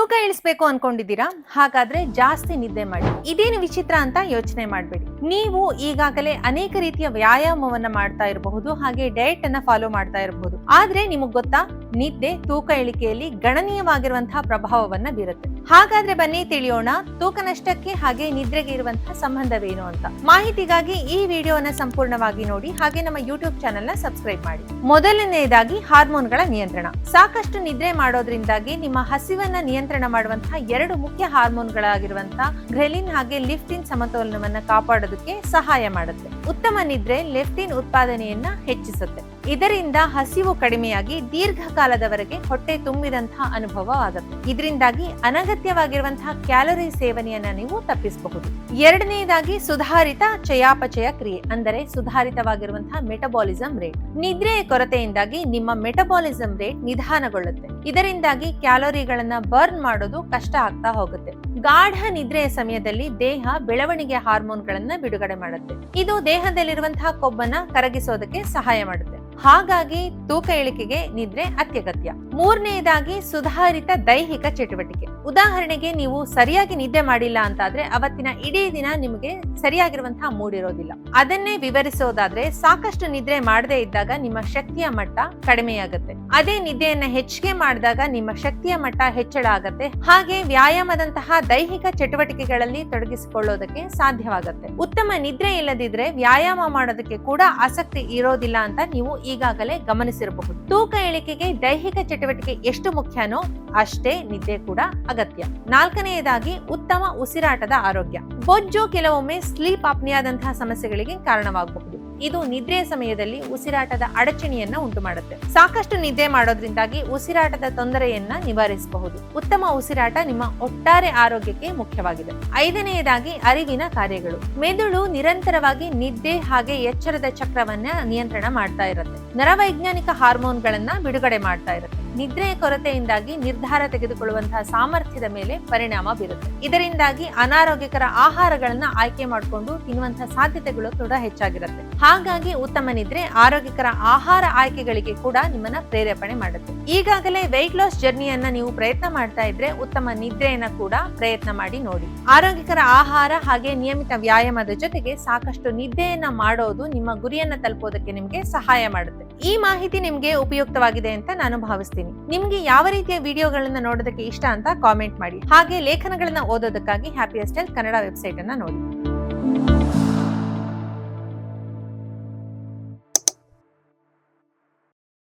ತೂಕ ಇಳಿಸ್ಬೇಕು ಅನ್ಕೊಂಡಿದ್ದೀರಾ? ಹಾಗಾದ್ರೆ ಜಾಸ್ತಿ ನಿದ್ದೆ ಮಾಡಿ. ಇದೇನು ವಿಚಿತ್ರ ಅಂತ ಯೋಚನೆ ಮಾಡಬೇಡಿ. ನೀವು ಈಗಾಗಲೇ ಅನೇಕ ರೀತಿಯ ವ್ಯಾಯಾಮವನ್ನ ಮಾಡ್ತಾ ಇರಬಹುದು, ಹಾಗೆ ಡಯಟ್ ಅನ್ನ ಫಾಲೋ ಮಾಡ್ತಾ ಇರಬಹುದು. ಆದ್ರೆ ನಿಮಗ್ ಗೊತ್ತಾ? ನಿದ್ದೆ ತೂಕ ಇಳಿಕೆಯಲ್ಲಿ ಗಣನೀಯವಾಗಿರುವಂತಹ ಪ್ರಭಾವವನ್ನ ಬೀರುತ್ತೆ. ಹಾಗಾದ್ರೆ ಬನ್ನಿ ತಿಳಿಯೋಣ ತೂಕ ನಷ್ಟಕ್ಕೆ ಹಾಗೆ ನಿದ್ರೆಗೆ ಇರುವಂತಹ ಸಂಬಂಧವೇನು ಅಂತ. ಮಾಹಿತಿಗಾಗಿ ಈ ವಿಡಿಯೋನ ಸಂಪೂರ್ಣವಾಗಿ ನೋಡಿ, ಹಾಗೆ ನಮ್ಮ ಯೂಟ್ಯೂಬ್ ಚಾನೆಲ್ನ ಸಬ್ಸ್ಕ್ರೈಬ್ ಮಾಡಿ. ಮೊದಲನೆಯದಾಗಿ ಹಾರ್ಮೋನ್ಗಳ ನಿಯಂತ್ರಣ. ಸಾಕಷ್ಟು ನಿದ್ರೆ ಮಾಡೋದ್ರಿಂದಾಗಿ ನಿಮ್ಮ ಹಸಿವನ್ನ ನಿಯಂತ್ರಣ ಮಾಡುವಂತಹ ಎರಡು ಮುಖ್ಯ ಹಾರ್ಮೋನ್ಗಳಾಗಿರುವಂತಹ ಗ್ರೆಲಿನ್ ಹಾಗೆ ಲಿಫ್ಟಿನ್ ಸಮತೋಲನವನ್ನ ಕಾಪಾಡೋದಕ್ಕೆ ಸಹಾಯ ಮಾಡುತ್ತೆ. ಉತ್ತಮ ನಿದ್ರೆ ಲೆಫ್ಟಿನ್ ಉತ್ಪಾದನೆಯನ್ನ ಹೆಚ್ಚಿಸುತ್ತೆ. ಇದರಿಂದ ಹಸಿವು ಕಡಿಮೆಯಾಗಿ ದೀರ್ಘಕಾಲದವರೆಗೆ ಹೊಟ್ಟೆ ತುಂಬಿದಂತಹ ಅನುಭವ ಆಗುತ್ತೆ. ಇದರಿಂದಾಗಿ ಅನಗತ್ಯವಾಗಿರುವಂತಹ ಕ್ಯಾಲೋರಿ ಸೇವನೆಯನ್ನ ನೀವು ತಪ್ಪಿಸಬಹುದು. ಎರಡನೆಯದಾಗಿ ಸುಧಾರಿತ ಚಯಾಪಚಯ ಕ್ರಿಯೆ, ಅಂದರೆ ಸುಧಾರಿತವಾಗಿರುವಂತಹ ಮೆಟಬಾಲಿಸಂ ರೇಟ್. ನಿದ್ರೆಯ ಕೊರತೆಯಿಂದಾಗಿ ನಿಮ್ಮ ಮೆಟಬಾಲಿಸಂ ರೇಟ್ ನಿಧಾನಗೊಳ್ಳುತ್ತೆ. ಇದರಿಂದಾಗಿ ಕ್ಯಾಲೋರಿಗಳನ್ನ ಬರ್ನ್ ಮಾಡೋದು ಕಷ್ಟ ಆಗ್ತಾ ಹೋಗುತ್ತೆ. ಗಾಢ ನಿದ್ರೆಯ ಸಮಯದಲ್ಲಿ ದೇಹ ಬೆಳವಣಿಗೆ ಹಾರ್ಮೋನ್ಗಳನ್ನ ಬಿಡುಗಡೆ ಮಾಡುತ್ತೆ. ಇದು ದೇಹದಲ್ಲಿರುವಂತಹ ಕೊಬ್ಬನ್ನ ಕರಗಿಸೋದಕ್ಕೆ ಸಹಾಯ ಮಾಡುತ್ತೆ. ಹಾಗಾಗಿ ತೂಕ ಇಳಿಕೆಗೆ ನಿದ್ರೆ ಅತ್ಯಗತ್ಯ. ಮೂರನೆಯದಾಗಿ ಸುಧಾರಿತ ದೈಹಿಕ ಚಟುವಟಿಕೆ. ಉದಾಹರಣೆಗೆ ನೀವು ಸರಿಯಾಗಿ ನಿದ್ದೆ ಮಾಡಿಲ್ಲ ಅಂತಾದ್ರೆ ಅವತ್ತಿನ ಇಡೀ ದಿನ ನಿಮಗೆ ಸರಿಯಾಗಿರುವಂತಹ ಮೂಡ್ ಇರೋದಿಲ್ಲ. ಅದನ್ನೇ ವಿವರಿಸೋದಾದ್ರೆ ಸಾಕಷ್ಟು ನಿದ್ರೆ ಮಾಡದೇ ಇದ್ದಾಗ ನಿಮ್ಮ ಶಕ್ತಿಯ ಮಟ್ಟ ಕಡಿಮೆಯಾಗುತ್ತೆ. ಅದೇ ನಿದ್ದೆಯನ್ನ ಹೆಚ್ಚಿಗೆ ಮಾಡಿದಾಗ ನಿಮ್ಮ ಶಕ್ತಿಯ ಮಟ್ಟ ಹೆಚ್ಚಳ ಆಗತ್ತೆ. ಹಾಗೆ ವ್ಯಾಯಾಮದಂತಹ ದೈಹಿಕ ಚಟುವಟಿಕೆಗಳಲ್ಲಿ ತೊಡಗಿಸಿಕೊಳ್ಳೋದಕ್ಕೆ ಸಾಧ್ಯವಾಗುತ್ತೆ. ಉತ್ತಮ ನಿದ್ರೆ ಇಲ್ಲದಿದ್ರೆ ವ್ಯಾಯಾಮ ಮಾಡೋದಕ್ಕೆ ಕೂಡ ಆಸಕ್ತಿ ಇರೋದಿಲ್ಲ ಅಂತ ನೀವು ಈಗಾಗಲೇ ಗಮನಿಸಿರಬಹುದು. ತೂಕ ಇಳಿಕೆಗೆ ದೈಹಿಕ ಚಟುವಟಿಕೆ ಎಷ್ಟು ಮುಖ್ಯನೋ ಅಷ್ಟೇ ನಿದ್ದೆ ಕೂಡ ಅಗತ್ಯ. ನಾಲ್ಕನೆಯದಾಗಿ ಉತ್ತಮ ಉಸಿರಾಟದ ಆರೋಗ್ಯ. ಬೊಜ್ಜು ಕೆಲವೊಮ್ಮೆ ಸ್ಲೀಪ್ ಅಪ್ನಿಯಾದಂತಹ ಸಮಸ್ಯೆಗಳಿಗೆ ಕಾರಣವಾಗಬಹುದು. ಇದು ನಿದ್ರೆಯ ಸಮಯದಲ್ಲಿ ಉಸಿರಾಟದ ಅಡಚಣೆಯನ್ನ ಉಂಟು ಮಾಡುತ್ತೆ ಸಾಕಷ್ಟು ನಿದ್ದೆ ಮಾಡೋದ್ರಿಂದಾಗಿ ಉಸಿರಾಟದ ತೊಂದರೆಯನ್ನ ನಿವಾರಿಸಬಹುದು. ಉತ್ತಮ ಉಸಿರಾಟ ನಿಮ್ಮ ಒಟ್ಟಾರೆ ಆರೋಗ್ಯಕ್ಕೆ ಮುಖ್ಯವಾಗಿದೆ. ಐದನೆಯದಾಗಿ ಅರಿವಿನ ಕಾರ್ಯಗಳು. ಮೆದುಳು ನಿರಂತರವಾಗಿ ನಿದ್ದೆ ಹಾಗೆ ಎಚ್ಚರದ ಚಕ್ರವನ್ನ ನಿಯಂತ್ರಣ ಮಾಡ್ತಾ ಇರುತ್ತೆ. ನರವೈಜ್ಞಾನಿಕ ಹಾರ್ಮೋನ್ಗಳನ್ನ ಬಿಡುಗಡೆ ಮಾಡ್ತಾ ಇರುತ್ತೆ. ನಿದ್ರೆಯ ಕೊರತೆಯಿಂದಾಗಿ ನಿರ್ಧಾರ ತೆಗೆದುಕೊಳ್ಳುವಂತಹ ಸಾಮರ್ಥ್ಯದ ಮೇಲೆ ಪರಿಣಾಮ ಬೀರುತ್ತೆ. ಇದರಿಂದಾಗಿ ಅನಾರೋಗ್ಯಕರ ಆಹಾರಗಳನ್ನ ಆಯ್ಕೆ ಮಾಡಿಕೊಂಡು ತಿನ್ನುವಂತಹ ಸಾಧ್ಯತೆಗಳು ಕೂಡ ಹೆಚ್ಚಾಗಿರುತ್ತೆ. ಹಾಗಾಗಿ ಉತ್ತಮ ನಿದ್ರೆ ಆರೋಗ್ಯಕರ ಆಹಾರ ಆಯ್ಕೆಗಳಿಗೆ ಕೂಡ ನಿಮ್ಮನ್ನ ಪ್ರೇರೇಪಣೆ ಮಾಡುತ್ತೆ. ಈಗಾಗಲೇ ವೆಯ್ಟ್ ಲಾಸ್ ಜರ್ನಿಯನ್ನ ನೀವು ಪ್ರಯತ್ನ ಮಾಡ್ತಾ ಇದ್ರೆ ಉತ್ತಮ ನಿದ್ರೆಯನ್ನ ಕೂಡ ಪ್ರಯತ್ನ ಮಾಡಿ ನೋಡಿ. ಆರೋಗ್ಯಕರ ಆಹಾರ ಹಾಗೆ ನಿಯಮಿತ ವ್ಯಾಯಾಮದ ಜೊತೆಗೆ ಸಾಕಷ್ಟು ನಿದ್ದೆಯನ್ನ ಮಾಡೋದು ನಿಮ್ಮ ಗುರಿಯನ್ನ ತಲುಪೋದಕ್ಕೆ ನಿಮ್ಗೆ ಸಹಾಯ ಮಾಡುತ್ತೆ. ಈ ಮಾಹಿತಿ ನಿಮ್ಗೆ ಉಪಯುಕ್ತವಾಗಿದೆ ಅಂತ ನಾನು ಭಾವಿಸ್ತೀನಿ. ನಿಮ್ಗೆ ಯಾವ ರೀತಿಯ ವಿಡಿಯೋಗಳನ್ನ ನೋಡೋದಕ್ಕೆ ಇಷ್ಟ ಅಂತ ಕಾಮೆಂಟ್ ಮಾಡಿ. ಹಾಗೆ ಲೇಖನಗಳನ್ನ ಓದೋದಕ್ಕಾಗಿ ಹ್ಯಾಪಿಯಸ್ಟೈಲ್ ಕನ್ನಡ ವೆಬ್ಸೈಟ್ ಅನ್ನ ನೋಡಿ.